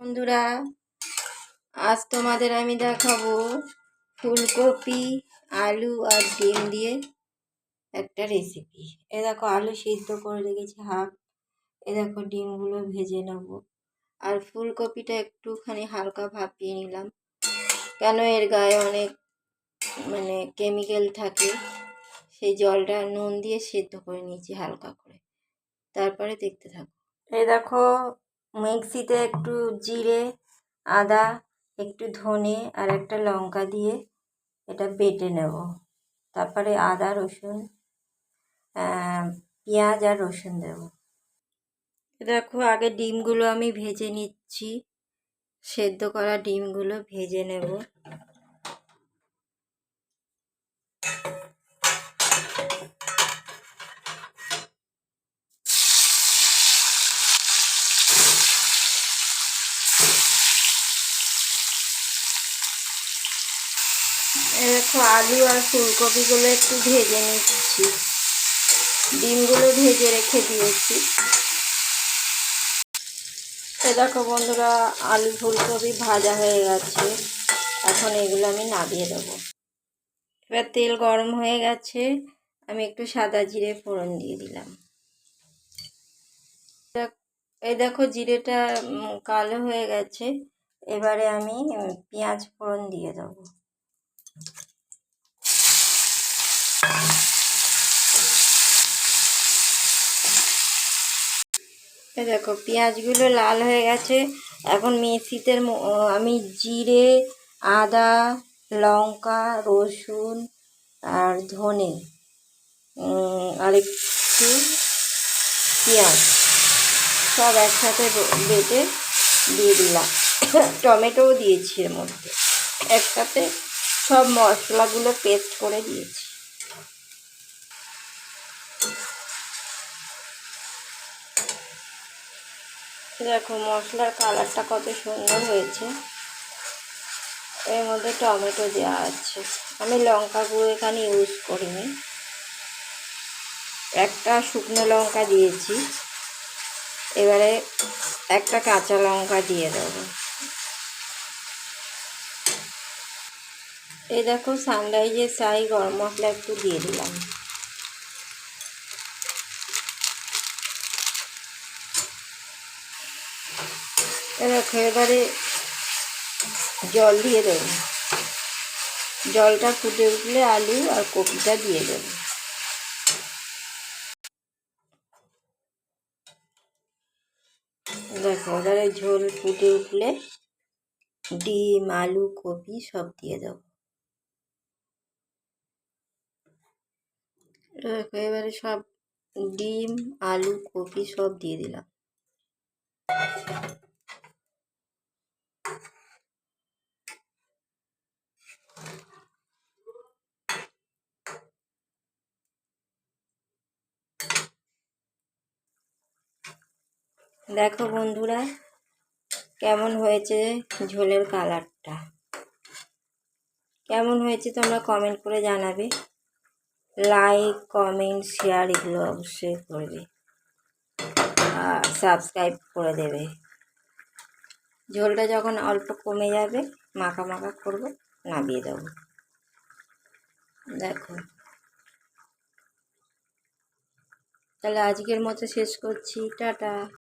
বন্ধুরা, আজ তোমাদের আমি দেখাবো ফুলকপি, আলু আর ডিম দিয়ে একটা রেসিপি এ দেখো, আলু সিদ্ধ করে রেখেছি হাফ। এ দেখো, ডিমগুলো ভেজে নেব। আর ফুলকপিটা একটুখানি হালকা ভাপিয়ে নিলাম। কেন এর গায়ে অনেক মানে কেমিক্যাল থাকে, সেই জলটা নুন দিয়ে সেদ্ধ করে নিয়েছি হালকা করে। তারপরে দেখতে থাকো। এই দেখো মিক্সিতে একটু জিরে, আদা, একটু ধনে আর একটা লঙ্কা দিয়ে এটা বেটে নেব। তারপরে আদা, রসুন পেঁয়াজ আর রসুন দেব। দেখো, আগে ডিমগুলো আমি ভেজে নিচ্ছি। সেদ্ধ করা ডিমগুলো ভেজে নেব। দেখো আলু আর ফুলকপিগুলো একটু ভেজে নিচ্ছি। ডিমগুলো ভেজে রেখে দিয়েছি। এ দেখো বন্ধুরা, আলু ফুলকপি ভাজা হয়ে গেছে। এখন এগুলো আমি নামিয়ে দেবো। এবার তেল গরম হয়ে গেছে, আমি একটু সাদা জিরে ফোড়ন দিয়ে দিলাম। এই দেখো জিরেটা কালো হয়ে গেছে, এবারে আমি পেঁয়াজ ফোড়ন দিয়ে দেবো। দেখো, পেঁয়াজগুলো লাল হয়ে গেছে। এখন মিক্সিতে আমি জিরে, আদা, লঙ্কা, রসুন আর ধনে আর একটু পেঁয়াজ সব একসাথে বেটে দিয়ে দিলাম। টমেটোও দিয়েছি এর মধ্যে। একসাথে সব মশলাগুলো পেস্ট করে দিয়েছি। দেখো, মশলার কালারটা কত সুন্দর হয়েছে। এর মধ্যে টমেটো দেওয়া আছে। আমি লঙ্কা গুঁড়ো এখানে ইউজ করিনি। একটা শুকনো লঙ্কা দিয়েছি। এবারে একটা কাঁচা লঙ্কা দিয়ে দেবো। এই দেখো সানরাইজের সাই গরম মশলা একটু দিয়ে দিলাম। দেখো, এবারে জল দিয়ে দেব। জলটা ফুটে উঠলে আলু আর কপিটা দিয়ে দেব। দেখো, এবারে ঝোল ফুটে উঠলে ডিম, আলু, কপি সব দিয়ে দেবো। এবারে সব ডিম, আলু, কপি সব দিয়ে দিলাম। দেখো বন্ধুরা, কেমন হয়েছে ঝোলের কালারটা? কেমন হয়েছে তোমরা কমেন্ট করে জানাবে। লাইক কমেন্ট শেয়ার এগুলো অবশ্যই করবে সাবস্ক্রাইব করে দেবে। ঝোলটা যখন অল্প কমে যাবে, মাখা মাখা করব, নামিয়ে দেবো। দেখো। তাহলে আজকের মতো শেষ করছি। টাটা।